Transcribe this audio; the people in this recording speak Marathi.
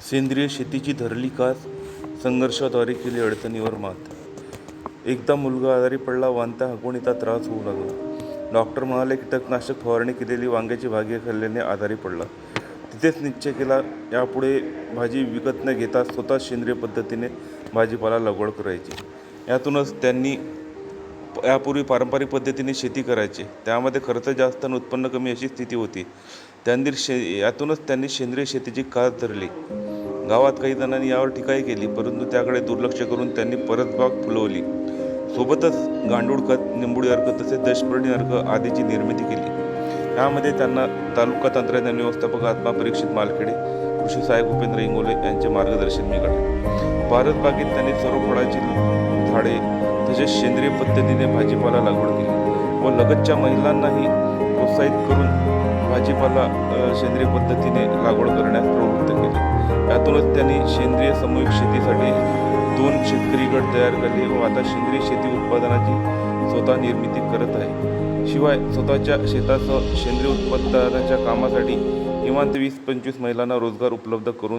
सेंद्रिय शेतीची धरली कास संघर्षाद्वारे केली अडचणीवर मात. एकदा मुलगा आजारी पडला वांत्या हागवणीचा त्रास होऊ लागला. डॉक्टर म्हणाले कीटकनाशक फवारणी केलेली वांग्याची भाजी खाल्ल्याने आजारी पडला. तिथेच निश्चय केला यापुढे भाजी विकत न घेता स्वतः सेंद्रिय पद्धतीने भाजीपाला लागवड करायची. यातूनच त्यांनी यापूर्वी पारंपरिक पद्धतीने शेती करायची. त्यामध्ये खर्च जास्त आणि उत्पन्न कमी अशी स्थिती होती. त्यांनी शे यातूनच त्यांनी सेंद्रिय शेतीची कास धरली. गावात काही जणांनी यावर टीकाही केली परंतु त्याकडे दुर्लक्ष करून त्यांनी परसबाग फुलवली. सोबतच गांडूळ खत निंबुडी अर्क तसेच दशपर्णी अर्क आदीची निर्मिती केली. यामध्ये त्यांना तालुका तंत्रज्ञान व्यवस्थापक आत्मा परीक्षित मालखेडे कृषी सहाय्यक उपेंद्र इंगोले यांचे मार्गदर्शन मिळाले. भारतबागेत त्यांनी सर्व फळाची झाडे तसेच सेंद्रिय पद्धतीने भाजीपाला लागवड केली व लगतच्या महिलांनाही प्रोत्साहित करून भाजीपाला सेंद्रिय पद्धतीने लागवड करण्यास यातूनच त्यांनी सेंद्रिय सामूहिक शेतीसाठी दोन शेतकरी गट तयार केले व आता सेंद्रिय शेती उत्पादनाची स्वतः निर्मिती करत आहे. शिवाय स्वतःच्या शेतासह सेंद्रिय उत्पादनाच्या कामासाठी किमान वीस पंचवीस महिलांना रोजगार उपलब्ध करून